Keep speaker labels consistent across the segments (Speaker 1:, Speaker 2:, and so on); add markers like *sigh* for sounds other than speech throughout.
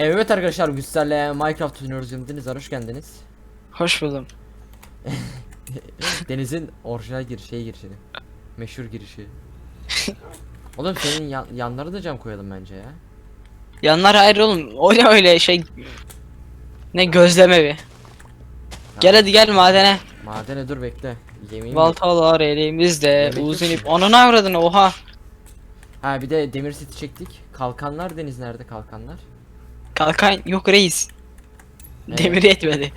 Speaker 1: Evet arkadaşlar Güzel'le Minecraft oynuyoruz Deniz hoş geldiniz.
Speaker 2: Hoş buldum. *laughs*
Speaker 1: Deniz'in orijinal girişi, şey girişi. Meşhur girişi. *laughs* Oğlum senin yan, yanlara da cam koyalım bence ya.
Speaker 2: Yanlar ayrı oğlum. O ne öyle şey. Ne gözleme bir. Gel hadi gel madene.
Speaker 1: Madene dur bekle. Yemeğim.
Speaker 2: Baltalar elimizde.
Speaker 1: Yemek
Speaker 2: Uzun ip. Ananı avradın oha.
Speaker 1: Ha bir de demir seti çektik. Kalkanlar Deniz nerede kalkanlar?
Speaker 2: Kalkan yok reis.
Speaker 1: Evet.
Speaker 2: Demir yetmedi.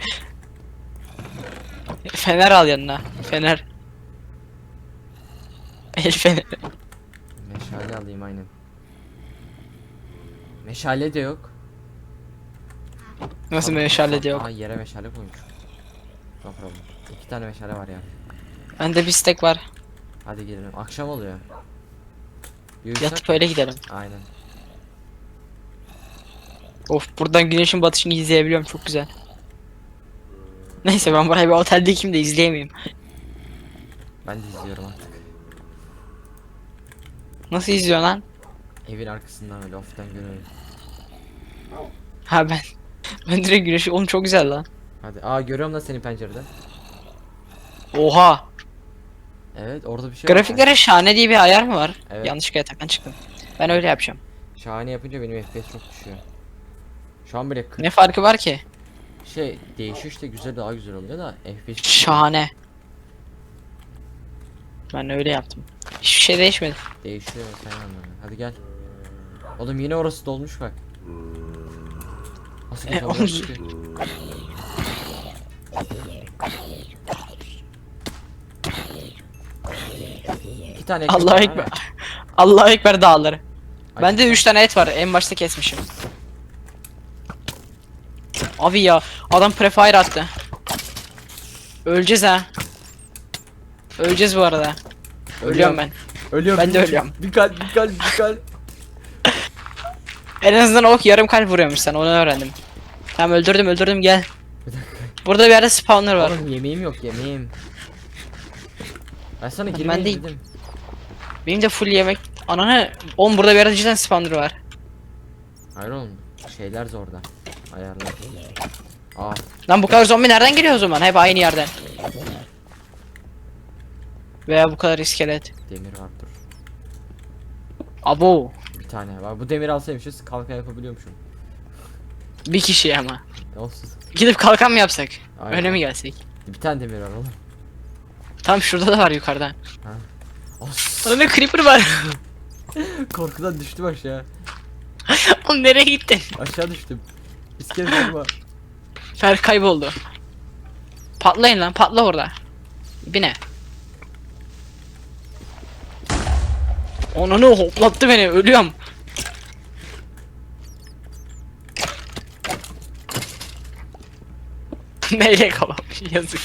Speaker 2: Fener al yanına. Fener. El fener.
Speaker 1: Meşale alayım aynen. Meşale de yok.
Speaker 2: Nasıl
Speaker 1: Tamam,
Speaker 2: meşale
Speaker 1: tamam.
Speaker 2: de yok.
Speaker 1: Aa yere meşale koymuş. No problem. İki tane meşale var ya.
Speaker 2: Bende bir stek var.
Speaker 1: Hadi gidelim. Akşam oluyor. Uyusak-
Speaker 2: Yatıp öyle gidelim.
Speaker 1: Aynen.
Speaker 2: Of buradan güneşin batışını izleyebiliyorum çok güzel. Neyse ben buraya bir otelde kim de izleyemeyeyim.
Speaker 1: Ben de izliyorum artık.
Speaker 2: Nasıl izliyor lan?
Speaker 1: Evin arkasından öyle often görüyorum.
Speaker 2: Ha ben. Ben direkt güneşi oğlum çok güzel lan.
Speaker 1: Hadi. Aa görüyorum da seni pencereden.
Speaker 2: Oha.
Speaker 1: Evet orada bir şey var.
Speaker 2: Grafiklere şahane diye bir ayar mı var?
Speaker 1: Evet.
Speaker 2: Yanlışlıkla yataktan çıktım. Ben öyle yapacağım.
Speaker 1: Şahane yapınca benim FPS çok düşüyor. Şu an böyle kırk
Speaker 2: Ne farkı var ki?
Speaker 1: şey değişiyor işte güzel daha güzel oluyor da FPS
Speaker 2: Şahane. Ben öyle yaptım. Hiçbir şey değişmedi.
Speaker 1: değişiyor sen anladın. Hadi gel. Oğlum yine orası dolmuş bak. Nasıl
Speaker 2: E,
Speaker 1: geçiyoruz
Speaker 2: oğlum-
Speaker 1: ki? İki tane ekmek var
Speaker 2: ekber.
Speaker 1: ama.
Speaker 2: Allahu ekber dağları. Bende 3 tane et var. En başta kesmişim. Abi ya adam prefire attı. Öleceğiz ha. Öleceğiz bu arada. Ölüyorum ben.
Speaker 1: Ölüyorum.
Speaker 2: Ben de ölüyorum.
Speaker 1: Bir kalp, bir kalp, bir kalp.
Speaker 2: En azından ok yarım kalp vuruyormuş sen onu öğrendim. Tamam öldürdüm öldürdüm gel. Burada bir yerde spawner var.
Speaker 1: Oğlum yemeğim yok yemeğim. Ben sana
Speaker 2: Ben
Speaker 1: girmeyi
Speaker 2: de-
Speaker 1: dedim.
Speaker 2: Benim de full yemek. Ananı. Oğlum burada bir yerde cidden spawner var.
Speaker 1: Hayır oğlum. Şeyler zorda. Ayarlar. Aa
Speaker 2: Lan bu kadar zombi nereden geliyor o zaman? Hep aynı yerden. Veya bu kadar iskelet.
Speaker 1: demir var dur.
Speaker 2: Abo.
Speaker 1: Bir tane var. Bu demiri alsaymışız kalkan yapabiliyormuşum.
Speaker 2: Bir kişi ama.
Speaker 1: Olsun.
Speaker 2: Gidip kalkan mı yapsak?
Speaker 1: Aynen.
Speaker 2: Öyle mi gelsek?
Speaker 1: Bir tane demir var oğlum.
Speaker 2: Tam şurada da var yukarıda.
Speaker 1: Of.
Speaker 2: Orada ne creeper var. *laughs*
Speaker 1: Korkudan düştüm aşağı. *laughs*
Speaker 2: Oğlum nereye gittin?
Speaker 1: Aşağı düştüm. İskelet var.
Speaker 2: Fer kayboldu. Patlayın lan patla orada. Bine. Onunu hoplattı beni ölüyorum. *laughs* Neyle kalamış yazık.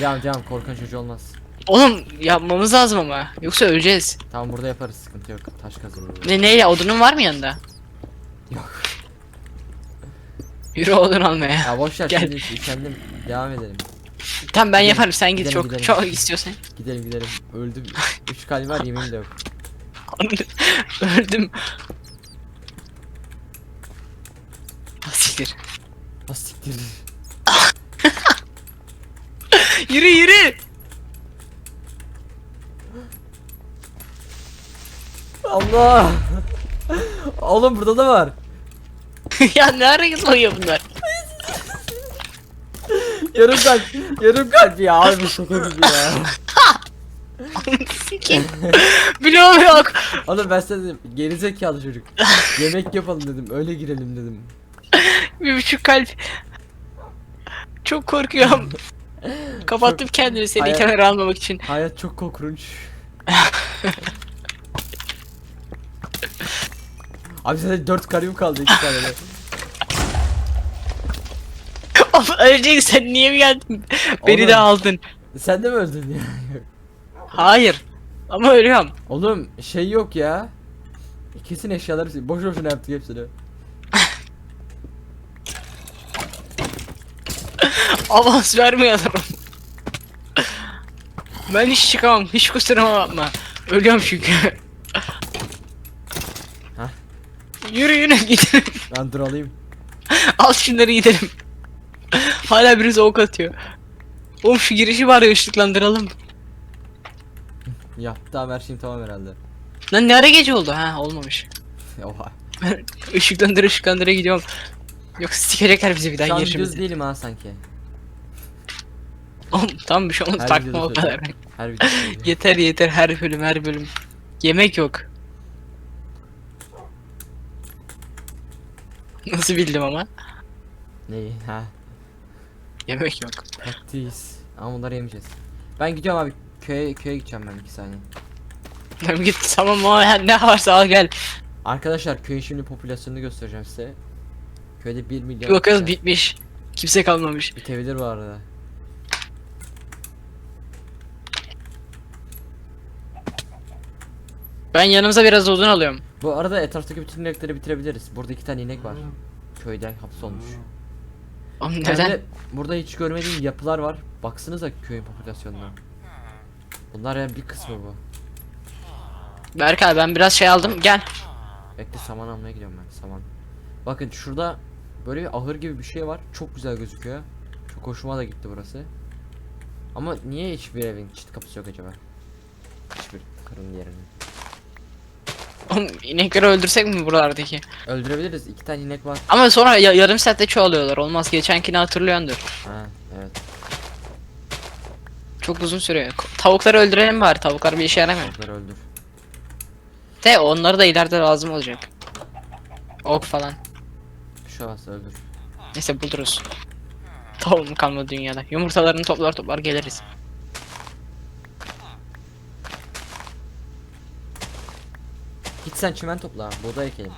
Speaker 1: Devam devam korkan çocuğu olmaz.
Speaker 2: Oğlum yapmamız lazım ama yoksa öleceğiz.
Speaker 1: Tamam burada yaparız sıkıntı yok. Taş kazanırız.
Speaker 2: Ne neyle odunun var mı yanında? Yürü odun almaya.
Speaker 1: Ya boş ver
Speaker 2: Gel.
Speaker 1: şimdi kendim devam edelim.
Speaker 2: Tamam ben
Speaker 1: Gidelim,
Speaker 2: yaparım sen git
Speaker 1: gidelim,
Speaker 2: çok
Speaker 1: gidelim.
Speaker 2: çok istiyorsan.
Speaker 1: Gidelim gidelim. Öldüm. Üç kalbim var yemeğim de yok. *laughs*
Speaker 2: Öldüm. Ah, Siktir.
Speaker 1: Ha siktir. *laughs*
Speaker 2: Yürü yürü.
Speaker 1: Allah. Oğlum burada da var. *laughs*
Speaker 2: ya ne ara soyuyor bunlar?
Speaker 1: Yarım kalp. Yarım kalp ya abi şaka gibi ya.
Speaker 2: Sikeyim. Bloğum yok.
Speaker 1: Oğlum ben size dedim gerizekalı çocuk. Yemek yapalım dedim. Öyle girelim dedim.
Speaker 2: Bir buçuk kalp. Çok korkuyorum. Kapattım kendimi seni
Speaker 1: Hayır.
Speaker 2: kenara almamak için.
Speaker 1: Hayat çok korkunç. *laughs* Abi zaten 4 kalbim kaldı 2 tane de.
Speaker 2: Of ölecek sen niye mi geldin? Beni de
Speaker 1: Oğlum.
Speaker 2: aldın.
Speaker 1: Sen de mi öldün ya? *laughs*
Speaker 2: Hayır. Ama ölüyorum.
Speaker 1: Oğlum şey yok ya. Kesin eşyaları boş boşuna yaptık hepsini. *laughs*
Speaker 2: Avans vermiyorum. Ben hiç çıkamam. Hiç kusuruma bakma. Ölüyorum çünkü.
Speaker 1: Hah.
Speaker 2: Yürü yürü gidelim.
Speaker 1: Ben dur alayım.
Speaker 2: Al şunları gidelim. Hala birisi ok atıyor. Oğlum şu girişi var ya ışıklandıralım.
Speaker 1: Yaptı tamam her şeyim tamam herhalde.
Speaker 2: Lan ne ara gece oldu ha olmamış. *laughs*
Speaker 1: Oha. *laughs*
Speaker 2: ışıklandır ışıklandıra gidiyorum. Yoksa sikecekler bizi bir daha
Speaker 1: Şu an göz
Speaker 2: girişimizi.
Speaker 1: değilim ha sanki.
Speaker 2: Oğlum tamam bir şey olmaz
Speaker 1: Her
Speaker 2: takma
Speaker 1: videoda
Speaker 2: o kadar.
Speaker 1: söylüyorum. Her video söylüyorum. *laughs*
Speaker 2: yeter yeter her bölüm her bölüm. Yemek yok. Nasıl bildim ama?
Speaker 1: Neyi? Ha.
Speaker 2: Yemek yok.
Speaker 1: Patates. Ama bunları yemeyeceğiz. Ben gidiyorum abi. Köye köye gideceğim ben 2 saniye.
Speaker 2: Tamam git tamam o ne varsa al gel.
Speaker 1: Arkadaşlar köyün şimdi popülasyonunu göstereceğim size. Köyde 1 milyon
Speaker 2: bakarız
Speaker 1: kişi
Speaker 2: bitmiş. Kimse kalmamış.
Speaker 1: bitebilir bu arada.
Speaker 2: Ben yanımıza biraz odun alıyorum.
Speaker 1: Bu arada etraftaki bütün inekleri bitirebiliriz. Burada iki tane inek var. Köyde hapsolmuş.
Speaker 2: Oğlum neden?
Speaker 1: de burada hiç görmediğim yapılar var. Baksanıza köyün popülasyonuna. Bunlar yani bir kısmı bu.
Speaker 2: Berkay ben biraz şey aldım gel.
Speaker 1: Bekle saman almaya gidiyorum ben saman. Bakın şurada böyle bir ahır gibi bir şey var. Çok güzel gözüküyor. Çok hoşuma da gitti burası. Ama niye hiçbir evin çit kapısı yok acaba? Hiçbir kırın yerine.
Speaker 2: Oğlum inekleri öldürsek mi buralardaki?
Speaker 1: Öldürebiliriz. iki tane inek var.
Speaker 2: Ama sonra ya- yarım saatte çoğalıyorlar. Olmaz geçenkini hatırlıyordur.
Speaker 1: Ha evet.
Speaker 2: Çok uzun sürüyor. Ko- Tavukları öldürelim bari. Tavuklar bir işe yaramıyor.
Speaker 1: Onları öldür.
Speaker 2: De onları da ileride lazım olacak. Ok falan.
Speaker 1: Şu varsa öldür.
Speaker 2: Neyse buluruz. Tavuğum kalmadı dünyada. Yumurtalarını toplar toplar geliriz.
Speaker 1: Git sen çimen topla. Buğday ekelim.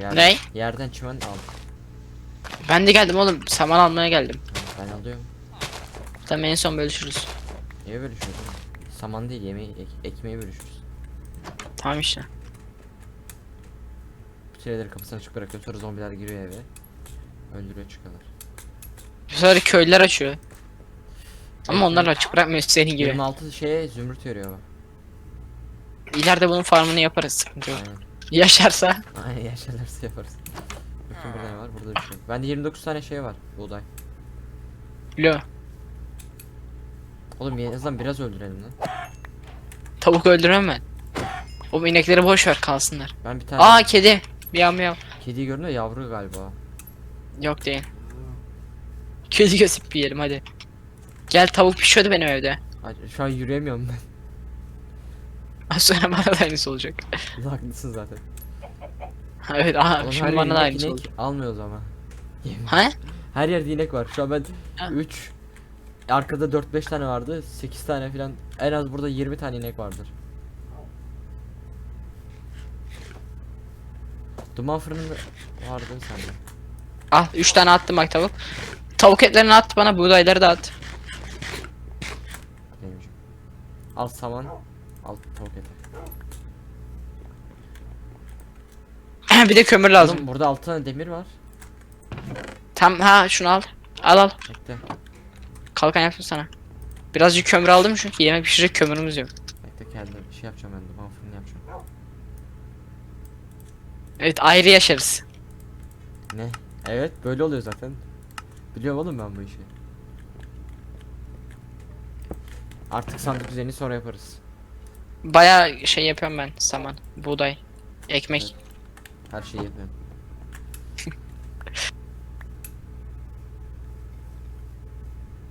Speaker 1: Yerden,
Speaker 2: Ne?
Speaker 1: Yerden çimen al.
Speaker 2: Ben de geldim oğlum. Saman almaya geldim.
Speaker 1: Ben alıyorum.
Speaker 2: Tamam en son bölüşürüz.
Speaker 1: Niye bölüşüyoruz oğlum? Saman değil yemeği ek- ekmeği bölüşürüz.
Speaker 2: Tamam işte.
Speaker 1: Bütün evleri kapısını açık bırakıyor sonra zombiler giriyor eve. Öldürüyor çıkıyorlar.
Speaker 2: Bu sefer köylüler açıyor. Ama
Speaker 1: Evet,
Speaker 2: onlar
Speaker 1: evet.
Speaker 2: açık bırakmıyor senin gibi.
Speaker 1: 26 şeye zümrüt veriyor.
Speaker 2: İleride bunun farmını yaparız sıkıntı yok.
Speaker 1: Aynen.
Speaker 2: Yaşarsa.
Speaker 1: Aynen yaşarlarsa yaparız. Bakın burada ne var? Burada bir şey. yok. Bende 29 tane şey var. Buğday.
Speaker 2: Lo.
Speaker 1: Oğlum en azından biraz öldürelim lan.
Speaker 2: Tavuk öldürmem ben. O inekleri boş ver kalsınlar.
Speaker 1: Ben bir tane
Speaker 2: Aa kedi. Miyav miyav.
Speaker 1: kediyi gördüm de yavru galiba.
Speaker 2: Yok değil. Kedi gösüp yiyelim hadi. Gel tavuk pişiyordu benim evde.
Speaker 1: Ay, Şu an yürüyemiyorum ben.
Speaker 2: Az sonra bana da aynısı olacak.
Speaker 1: Haklısın zaten.
Speaker 2: evet aha
Speaker 1: Oğlum
Speaker 2: şimdi bana da aynısı
Speaker 1: inek
Speaker 2: olacak.
Speaker 1: almıyoruz ama.
Speaker 2: Ha?
Speaker 1: Her yerde inek var. Şu an ben
Speaker 2: Ha.
Speaker 1: 3 arkada 4-5 tane vardı. 8 tane falan. En az burada 20 tane inek vardır. Duman fırını vardı sende.
Speaker 2: Al 3 tane attım bak tavuk. Tavuk etlerini at bana buğdayları da at.
Speaker 1: Neymiş? Al saman. Al tavuk eti.
Speaker 2: bir de kömür lazım.
Speaker 1: Oğlum burada 6 tane demir var.
Speaker 2: Tam ha şunu al. Al al.
Speaker 1: Bekle.
Speaker 2: Kalkan yaptım sana. Birazcık kömür aldım çünkü yemek pişirecek kömürümüz yok.
Speaker 1: Bekle kendim bir şey yapacağım ben. Duman fırını yapacağım.
Speaker 2: Evet ayrı yaşarız.
Speaker 1: Ne? Evet böyle oluyor zaten. Biliyorum oğlum ben bu işi. Artık sandık düzenini sonra yaparız.
Speaker 2: Baya şey yapıyorum ben saman, buğday, ekmek.
Speaker 1: Her şeyi yapıyorum. *laughs*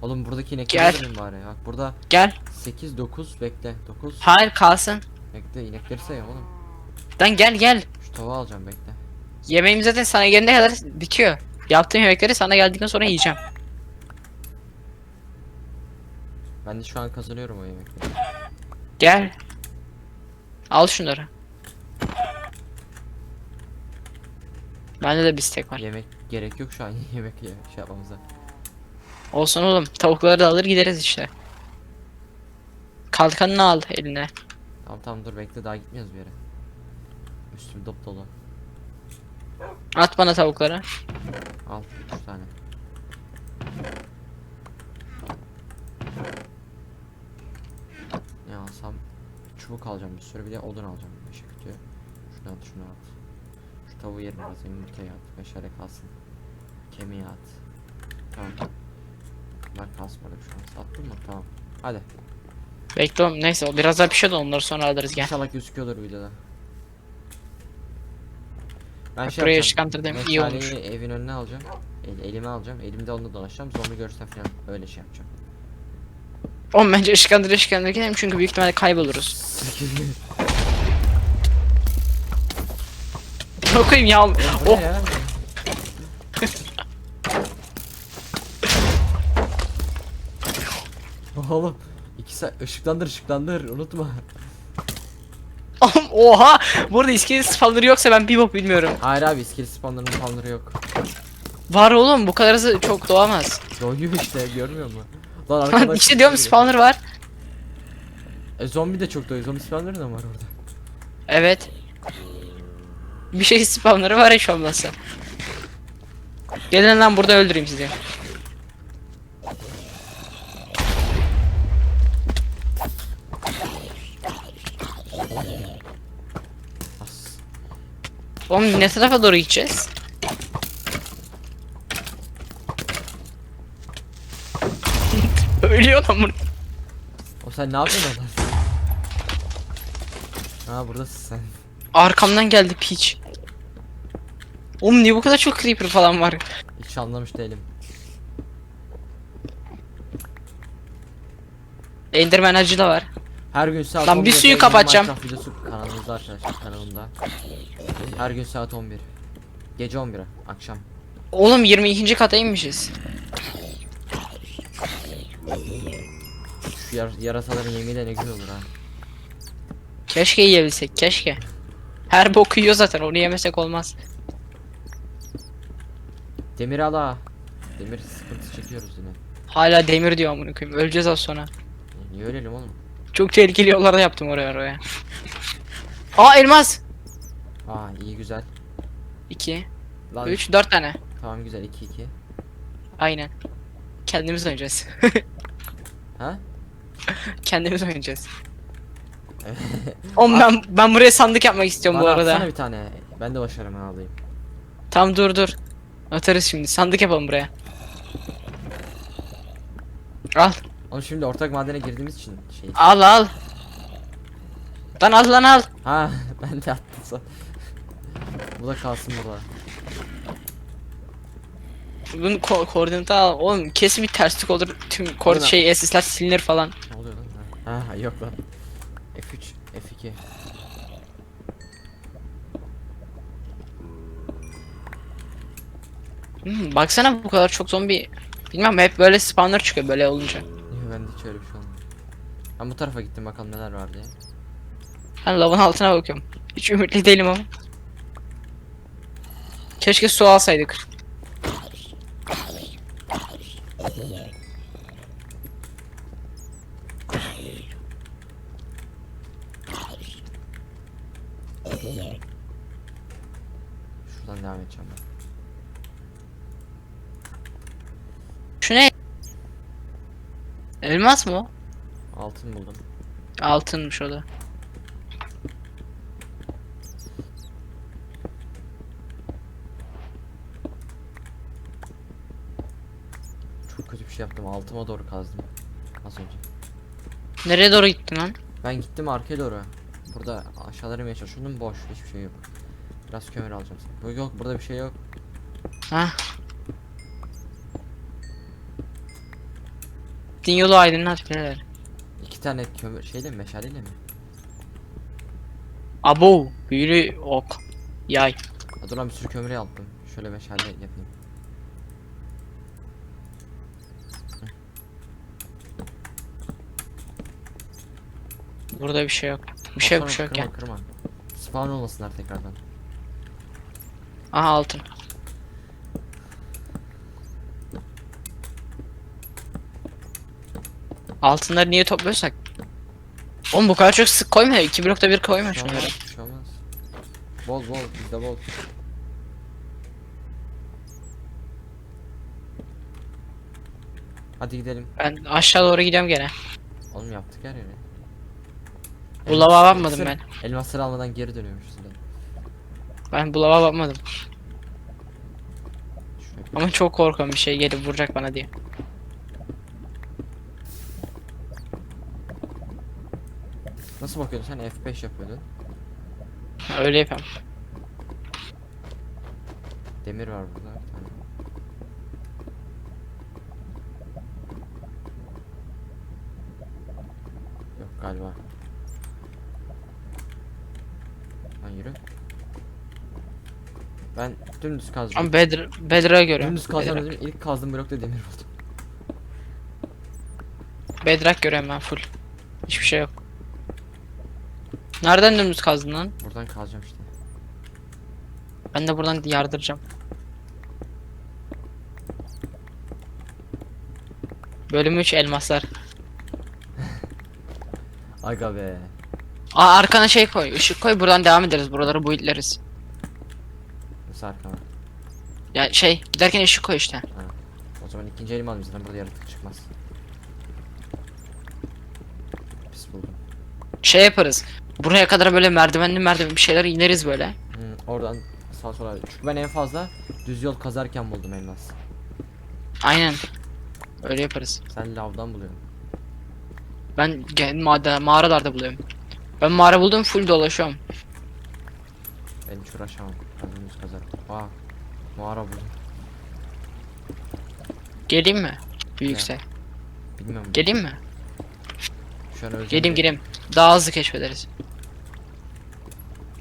Speaker 1: Oğlum buradaki inekleri
Speaker 2: Gel.
Speaker 1: bari. Bak burada
Speaker 2: Gel.
Speaker 1: 8 9 bekle. 9
Speaker 2: Hayır kalsın.
Speaker 1: bekle inekleri sayayım oğlum.
Speaker 2: Lan gel gel.
Speaker 1: Şu tavuğu alacağım bekle.
Speaker 2: Yemeğim zaten sana gelene kadar bitiyor. Yaptığım yemekleri sana geldikten sonra yiyeceğim.
Speaker 1: Ben de şu an kazanıyorum o yemekleri.
Speaker 2: Gel. Al şunları. Bende de bistek var.
Speaker 1: Yemek gerek yok şu an *laughs* yemek ye- şey yapmamıza.
Speaker 2: Olsun oğlum. Tavukları da alır gideriz işte. Kalkanını al eline.
Speaker 1: Tamam tamam dur bekle daha gitmiyoruz bir yere. Üstüm dop dolu.
Speaker 2: At bana tavukları.
Speaker 1: Al 3 tane. Ne alsam? Çubuk alacağım bir sürü bir de odun alacağım. Işık kutuyu. Şunu at şunu at. tavuğu yerine at. Yumurtayı at. Meşale kalsın. Kemiği at. Tamam. Bunlar kasmadı şu an. Sattın mı? Tamam. Hadi.
Speaker 2: Bekle oğlum neyse o biraz daha pişiyor da onları sonra alırız gel.
Speaker 1: İnşallah gözüküyordur videoda. Ben
Speaker 2: Bak
Speaker 1: şey
Speaker 2: buraya iyi.
Speaker 1: Meşaleyi evin önüne alacağım. El, elime alacağım. Elimde onunla dolaşacağım. Zombi görürsem falan öyle şey yapacağım.
Speaker 2: Oğlum bence ışıklandır ışıklandır gidelim çünkü büyük ihtimalle kayboluruz. *laughs* Okuyayım ya. Oh
Speaker 1: ya? *laughs* Oğlum iki saat ışıklandır ışıklandır unutma.
Speaker 2: Oğlum oha. Burada iskelet spawner'ı yoksa ben bir bok bilmiyorum.
Speaker 1: Hayır abi iskelet spawnlarının spawnları yok.
Speaker 2: Var oğlum bu kadar hızlı çok doğamaz.
Speaker 1: Doyuyor işte görmüyor musun? Lan arkadan
Speaker 2: işte diyorum spawner var.
Speaker 1: E, zombi de çok doyuyor. Zombi spawnları da mı var orada?
Speaker 2: Evet. Bir şey spawner'ı var hiç olmazsa. Gelin lan burada öldüreyim sizi. Oğlum ne tarafa doğru gideceğiz? Ölüyor lan bunu.
Speaker 1: O sen ne yapıyorsun orada? Ha buradasın sen.
Speaker 2: Arkamdan geldi piç. Oğlum niye bu kadar çok creeper falan var?
Speaker 1: Hiç anlamış değilim.
Speaker 2: Enderman acı da var.
Speaker 1: Her gün saat
Speaker 2: Lan bir
Speaker 1: 11'de
Speaker 2: suyu kapatacağım.
Speaker 1: Minecraft videosu kanalımızda arkadaşlar kanalımda. Her gün saat 11. Gece 11'e akşam.
Speaker 2: Oğlum 22. kata inmişiz.
Speaker 1: Şu yar yarasaların yemeği de ne güzel olur ha.
Speaker 2: Keşke yiyebilsek keşke. Her boku yiyor zaten onu yemesek olmaz.
Speaker 1: Demir ala. Demir sıkıntı çekiyoruz yine.
Speaker 2: Hala demir diyor amına koyayım. Öleceğiz az sonra.
Speaker 1: Niye ölelim oğlum?
Speaker 2: Çok tehlikeli yollarda yaptım oraya oraya. *laughs* Aa elmas.
Speaker 1: Aa iyi güzel.
Speaker 2: 2
Speaker 1: Lan
Speaker 2: 3 4 tane.
Speaker 1: tamam güzel 2 2.
Speaker 2: Aynen. Kendimiz oynayacağız. *laughs*
Speaker 1: Ha?
Speaker 2: Kendimiz oynayacağız. *laughs* Oğlum ben ben buraya sandık yapmak istiyorum bu
Speaker 1: Bana
Speaker 2: arada.
Speaker 1: atsana bir tane. Ben de başarım ben alayım.
Speaker 2: Tam dur dur. Atarız şimdi. Sandık yapalım buraya. Al.
Speaker 1: Oğlum şimdi ortak madene girdiğimiz için şey.
Speaker 2: Al al. Lan al lan al.
Speaker 1: Ha *laughs* ben de attım sana. Bu da kalsın burada.
Speaker 2: Bunun ko- koordinatı al. Oğlum kesin bir terslik olur. Tüm
Speaker 1: Oğlum-
Speaker 2: şey SS'ler silinir falan.
Speaker 1: Ne oluyor lan? Ha, ha yok lan. F3, F2.
Speaker 2: Hmm, baksana bu kadar çok zombi. Bilmem hep böyle spawner çıkıyor böyle olunca.
Speaker 1: Niye bende hiç öyle bir şey olmadı. Ben bu tarafa gittim bakalım neler var diye.
Speaker 2: Ben lavın altına bakıyorum. Hiç ümitli değilim ama. Keşke su alsaydık.
Speaker 1: Şuradan devam edeceğim ben.
Speaker 2: Şu ne? Elmas mı o?
Speaker 1: Altın buldum.
Speaker 2: Altınmış o da.
Speaker 1: Çok kötü bir şey yaptım. Altıma doğru kazdım. Az önce.
Speaker 2: Nereye doğru gittin lan?
Speaker 1: Ben gittim arkaya doğru. Burada aşağılara inmeye çalışıyordum. Boş. Hiçbir şey yok. Biraz kömür alacağım. Yok yok burada bir şey yok.
Speaker 2: Ha? Din yolu aydınlat birader.
Speaker 1: İki tane kömür şeyle mi meşaleyle mi?
Speaker 2: Abo, büyülü ok. Yay.
Speaker 1: Dur lan bir sürü kömür yaptım. Şöyle meşale yapayım.
Speaker 2: Burada bir şey yok. Bir şey yok, bir şey yok ya.
Speaker 1: kırma, Spawn olmasınlar tekrardan.
Speaker 2: Aha altın. Altınları niye topluyorsak? Oğlum bu kadar çok sık koyma. 2 blokta bir koyma
Speaker 1: şey
Speaker 2: şunları.
Speaker 1: olmaz, bir şey olmaz. Bol bol bizde bol. Hadi gidelim.
Speaker 2: Ben aşağı doğru gidiyorum gene.
Speaker 1: Oğlum yaptık her yeri.
Speaker 2: Bu lava bakmadım ben.
Speaker 1: Elmasları almadan geri dönüyormuşuz da.
Speaker 2: Ben bulava bakmadım.
Speaker 1: Şuraya bir-
Speaker 2: Ama çok korkuyorum bir şey gelip vuracak bana diye.
Speaker 1: Nasıl bakıyordun sen F5 yapıyordun.
Speaker 2: Ha, Öyle yapıyorum.
Speaker 1: Demir var burada bir tane. Yok galiba. Lan yürü. Ben dümdüz kazdım.
Speaker 2: Ama Bedr Bedra görüyorum.
Speaker 1: Dümdüz kazdım dedim. İlk kazdığım blokta demir buldum.
Speaker 2: Bedrock görüyorum ben full. Hiçbir şey yok. Nereden dümdüz kazdın lan?
Speaker 1: Buradan kazacağım işte.
Speaker 2: Ben de buradan yardıracağım. Bölüm 3 elmaslar.
Speaker 1: Aga be.
Speaker 2: Aa arkana şey koy, ışık koy buradan devam ederiz. Buraları buildleriz.
Speaker 1: Nasıl arkama?
Speaker 2: Ya şey giderken ışık koy işte.
Speaker 1: O zaman ikinci elimi alayım zaten burada yaratık çıkmaz. Pis buldum.
Speaker 2: Şey yaparız. Buraya kadar böyle merdivenli merdiven bir şeyler ineriz böyle.
Speaker 1: Hmm, oradan sağ sola. Çünkü ben en fazla düz yol kazarken buldum elmas.
Speaker 2: Aynen. Öyle yaparız.
Speaker 1: Sen lavdan buluyorsun.
Speaker 2: Ben mağara, mağaralarda buluyorum. Ben mağara buldum full dolaşıyorum.
Speaker 1: Ben hiç uğraşamam. Dümdüz kazarım. Aa. Mağara buldum.
Speaker 2: Geleyim mi? Büyükse.
Speaker 1: Bilmiyorum.
Speaker 2: Geleyim mi?
Speaker 1: Şu an öleceğim.
Speaker 2: Geleyim geleyim. Daha hızlı keşfederiz.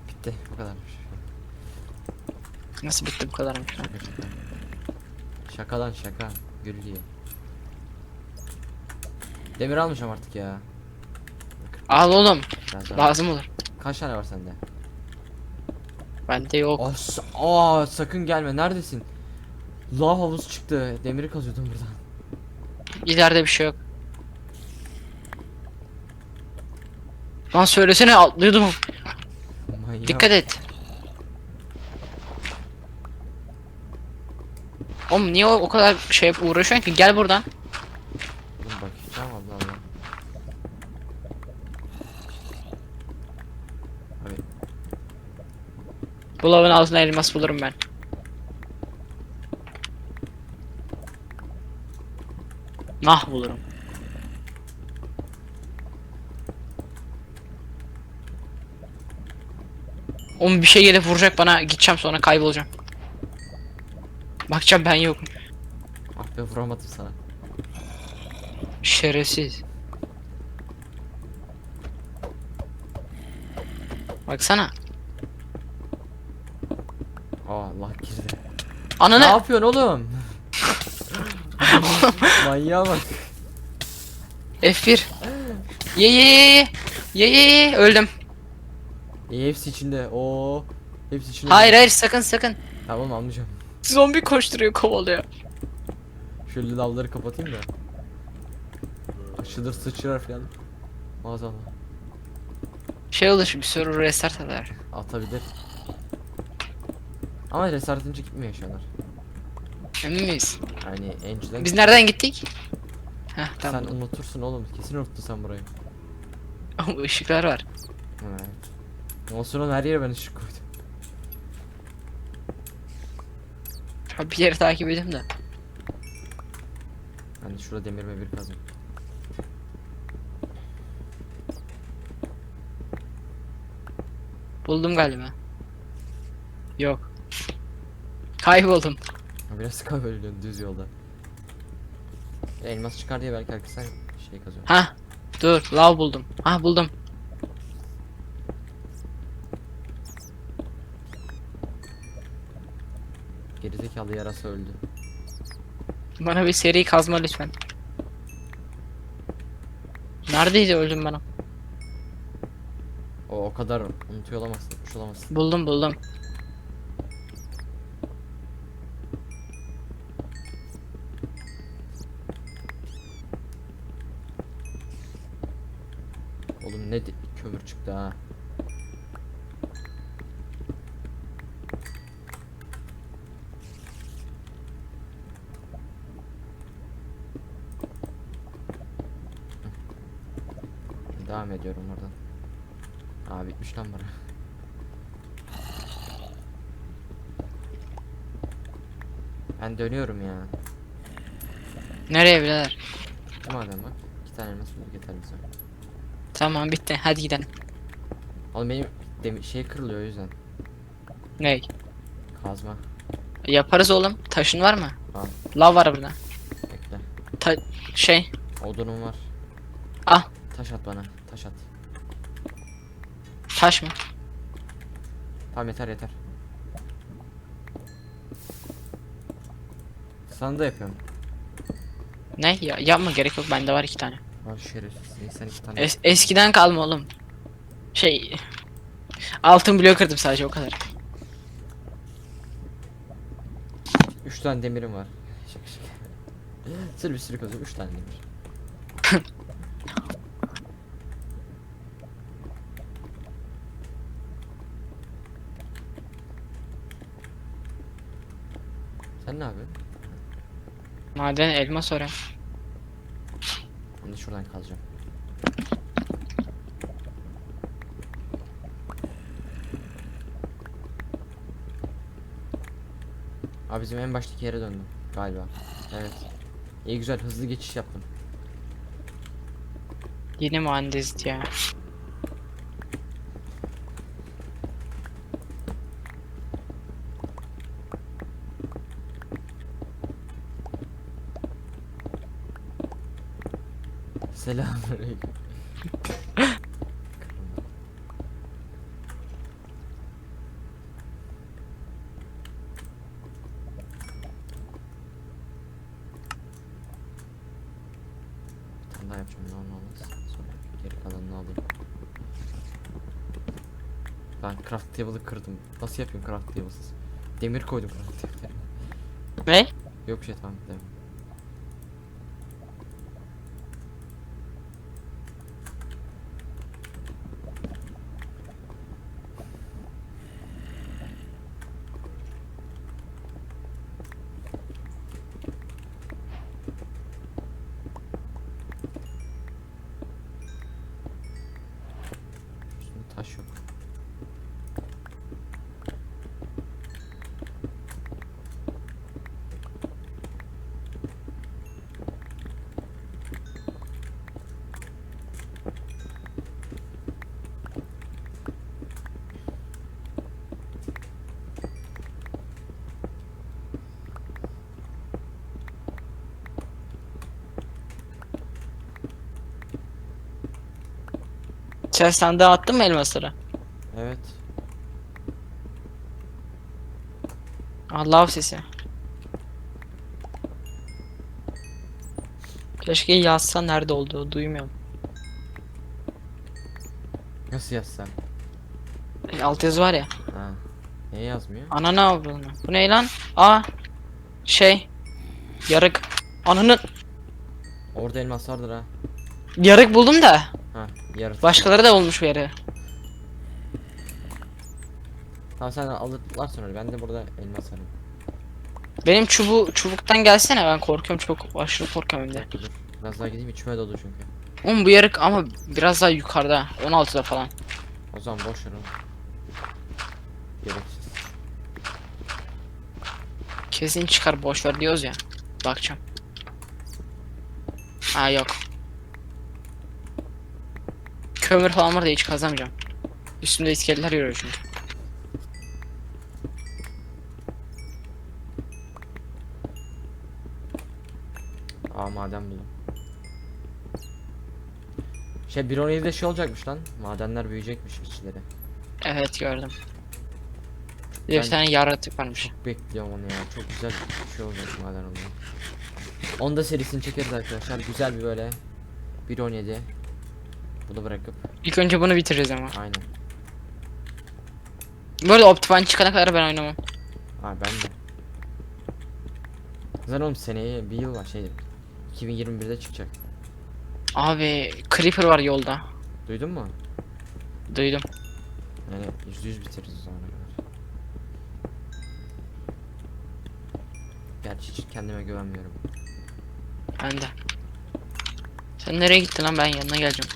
Speaker 1: Bitti. Bu kadarmış.
Speaker 2: Nasıl bitti bu kadarmış?
Speaker 1: Şaka şaka. Şaka lan şaka. Gül diye. Demir almışım artık ya.
Speaker 2: Al oğlum. Lazım olur.
Speaker 1: Kaç tane var sende?
Speaker 2: Bende yok.
Speaker 1: Aa sakın gelme. Neredesin? Lav havuzu çıktı. Demiri kazıyordum buradan.
Speaker 2: İleride bir şey yok. Lan söylesene atlıyordum.
Speaker 1: Manyak.
Speaker 2: Dikkat et. Oğlum niye o, o kadar şey uğraşıyorsun ki? Gel buradan.
Speaker 1: Dur bakacağım Allah Allah. Abi
Speaker 2: Bu lavın ağzına elmas bulurum ben. Nah bulurum. Oğlum bir şey gelip vuracak bana gideceğim sonra kaybolacağım. Bakacağım ben yokum.
Speaker 1: ah be vuramadım sana.
Speaker 2: Şerefsiz. Baksana.
Speaker 1: Aa Allah girdi. Ne
Speaker 2: Ananı
Speaker 1: yapıyorsun oğlum? Manyağa bak.
Speaker 2: F1. Ye ye ye ye. Ye ye ye öldüm.
Speaker 1: İyi hepsi içinde. Oo. Hepsi içinde.
Speaker 2: Hayır hayır sakın sakın.
Speaker 1: Tamam almayacağım.
Speaker 2: Zombi koşturuyor kovalıyor.
Speaker 1: Şöyle lavları kapatayım da. Açılır sıçrar falan. Maazallah.
Speaker 2: Şey olur bir soru restart eder.
Speaker 1: Atabilir. Ama restart edince gitmiyor eşyalar.
Speaker 2: Emin miyiz?
Speaker 1: Yani önceden
Speaker 2: Biz nereden gittik? Heh
Speaker 1: Sen
Speaker 2: tamam.
Speaker 1: unutursun oğlum. Kesin unuttun sen burayı.
Speaker 2: Ama ışıklar var.
Speaker 1: Evet. Olsun oğlum her yere ben ışık koydum.
Speaker 2: Ha, Bir yeri takip edeyim de.
Speaker 1: Hani şurada demir ve bir kazım.
Speaker 2: Buldum galiba. Yok. Kayboldum.
Speaker 1: Biraz *laughs* kaybediyorsun düz yolda. Elmas çıkar diye belki sen şey kazıyor.
Speaker 2: Ha. Dur, lav buldum. Ha buldum.
Speaker 1: Gerizekalı yarası öldü.
Speaker 2: Bana bir seri kazma lütfen. Neredeydi öldüm bana?
Speaker 1: O o kadar unutuyor olamazsın, olamazsın.
Speaker 2: Buldum buldum.
Speaker 1: Lan ne kömür çıktı ha. Devam ediyorum oradan. Aa bitmiş lan bana. Ben dönüyorum ya.
Speaker 2: Nereye birader?
Speaker 1: Madem bak. İki tane elmas bulup yeter bize.
Speaker 2: Tamam bitti. Hadi gidelim.
Speaker 1: Oğlum benim demir şey kırılıyor o yüzden.
Speaker 2: Ne?
Speaker 1: Kazma.
Speaker 2: Yaparız oğlum. Taşın var mı?
Speaker 1: Var.
Speaker 2: Lav var burada.
Speaker 1: Bekle.
Speaker 2: Ta şey.
Speaker 1: Odunum var.
Speaker 2: Al.
Speaker 1: Taş at bana. Taş at.
Speaker 2: Taş mı?
Speaker 1: Tamam yeter yeter. Sana da yapıyorum.
Speaker 2: Ne? Ya, yapma gerek yok. Bende var iki tane.
Speaker 1: Var şerefsiz. İnsan iki tane.
Speaker 2: Es- eskiden kalma oğlum. Şey. Altın bloğu kırdım sadece o kadar.
Speaker 1: Üç tane demirim var. Şaka şaka. Sır bir sürü kazıyor. Üç tane demir. Sen ne yapıyorsun?
Speaker 2: Maden elma sonra.
Speaker 1: De şuradan kazacağım. Abi bizim en baştaki yere döndüm galiba. Evet. İyi güzel hızlı geçiş yaptım.
Speaker 2: Yeni mühendis ya.
Speaker 1: Selamünaleyküm. Tane daha yapacağım ne olmaz. Sonra geri kalanını alayım. Ben craft table'ı kırdım. Nasıl yapayım craft table'sız? Demir koydum craft table'e.
Speaker 2: Ne?
Speaker 1: Yok şey tamam devam. Üstünde taş yok.
Speaker 2: Sen sandığa attın mı elmasları?
Speaker 1: Evet.
Speaker 2: Allah sesi. Keşke yazsa nerede olduğu duymuyorum.
Speaker 1: Nasıl yazsam?
Speaker 2: E, alt yazı var ya.
Speaker 1: Ha. Niye yazmıyor?
Speaker 2: Ana ne yapıyor bunu? Bu ne lan? Aa. Şey. Yarık. Ananın.
Speaker 1: Orada elmas vardır ha.
Speaker 2: Yarık buldum da.
Speaker 1: Yarısı.
Speaker 2: Başkaları da bulmuş bir yere.
Speaker 1: Tamam sen alırlar sonra. Ben de burada elmas arayayım.
Speaker 2: Benim çubu çubuktan gelsene ben korkuyorum çok aşırı korkuyorum hem de.
Speaker 1: Biraz daha gideyim içime dolu çünkü.
Speaker 2: Oğlum bu yarık ama biraz daha yukarıda 16'da falan.
Speaker 1: O zaman boş ver. Gereksiz.
Speaker 2: Kesin çıkar boş ver diyoruz ya. Bakacağım. Ha yok. Kömür falan var da hiç kazamayacağım. Üstümde iskeleler yürüyor çünkü.
Speaker 1: Aa maden buldum. Şey 1.17'de şey olacakmış lan. Madenler büyüyecekmiş içleri.
Speaker 2: Evet gördüm. Bir
Speaker 1: Ben-
Speaker 2: tane yaratık varmış.
Speaker 1: Bekliyorum onu ya. Çok güzel bir şey olacak maden oldu. Onda serisini çekeriz arkadaşlar. Güzel bir böyle 1.17 bunu bırakıp
Speaker 2: İlk önce bunu bitiririz ama.
Speaker 1: aynen.
Speaker 2: Bu arada Optifine çıkana kadar ben oynamam.
Speaker 1: Aa ben de. Zaten oğlum seneye bir yıl var şey 2021'de çıkacak.
Speaker 2: Abi Creeper var yolda.
Speaker 1: Duydun mu?
Speaker 2: Duydum.
Speaker 1: Yani %100 bitiririz o zamana kadar. Gerçi hiç kendime güvenmiyorum.
Speaker 2: Ben de. Sen nereye gittin lan ben yanına geleceğim.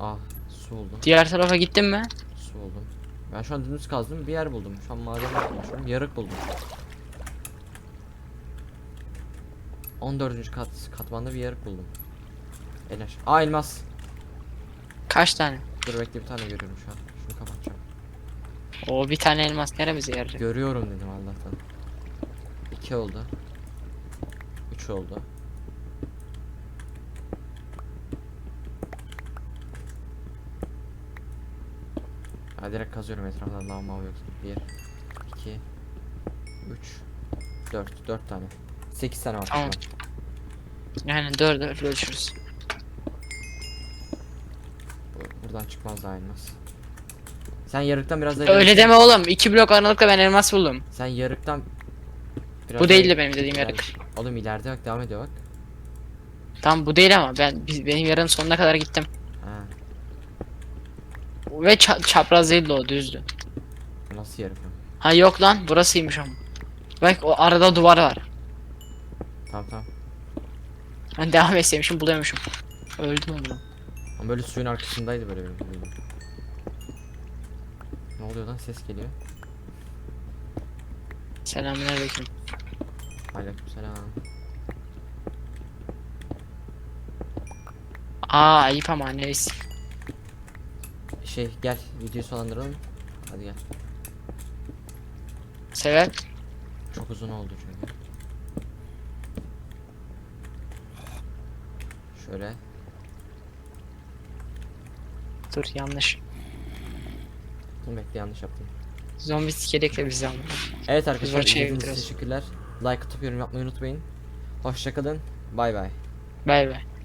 Speaker 1: Ah su oldum.
Speaker 2: Diğer tarafa gittin mi?
Speaker 1: Su oldum. Ben şu an dümdüz kazdım bir yer buldum. Şu an maden bulmuşum. Yarık buldum. 14. kat katmanda bir yarık buldum. Aşağı. Aa elmas.
Speaker 2: Kaç tane?
Speaker 1: Dur bekle bir tane görüyorum şu an. Şunu kapatacağım.
Speaker 2: O bir tane elmas nere bize yarayacak?
Speaker 1: Görüyorum dedim Allah'tan. 2 oldu. 3 oldu. Ha direkt kazıyorum etrafından lav mav yoksa. 1 2 3 4 4 tane. 8 tane var.
Speaker 2: Tamam. Yani dört dört ölçürüz.
Speaker 1: Bu- Buradan çıkmaz daha elmas. Sen yarıktan biraz daha
Speaker 2: Öyle deme oğlum. iki blok aralıkla ben elmas buldum.
Speaker 1: Sen yarıktan biraz
Speaker 2: Bu değildi benim dediğim yarık.
Speaker 1: Oğlum ileride bak devam ediyor bak.
Speaker 2: Tamam bu değil ama ben biz- benim yarın sonuna kadar gittim. Ve ça- çapraz değildi o düzdü.
Speaker 1: nasıl yarık? o?
Speaker 2: Ha yok lan burasıymış ama. Bak o arada duvar var.
Speaker 1: Tamam tamam.
Speaker 2: Ben devam etseymişim buluyormuşum. Öldüm oğlum.
Speaker 1: Ama böyle suyun arkasındaydı böyle benim bildiğim. Ne oluyor lan ses geliyor.
Speaker 2: Selamünaleyküm.
Speaker 1: Aleykümselam.
Speaker 2: Aa ayıp ama neyse.
Speaker 1: Şey gel videoyu sonlandıralım. Hadi gel.
Speaker 2: Sebep?
Speaker 1: Çok uzun oldu çünkü. Şöyle.
Speaker 2: Dur yanlış.
Speaker 1: Dur bekle yanlış yaptım.
Speaker 2: Zombi sikerekle bizi aldı.
Speaker 1: Evet arkadaşlar
Speaker 2: Biz
Speaker 1: izlediğiniz için teşekkürler. Like atıp yorum yapmayı unutmayın. Hoşçakalın. Bay bay.
Speaker 2: Bay bay.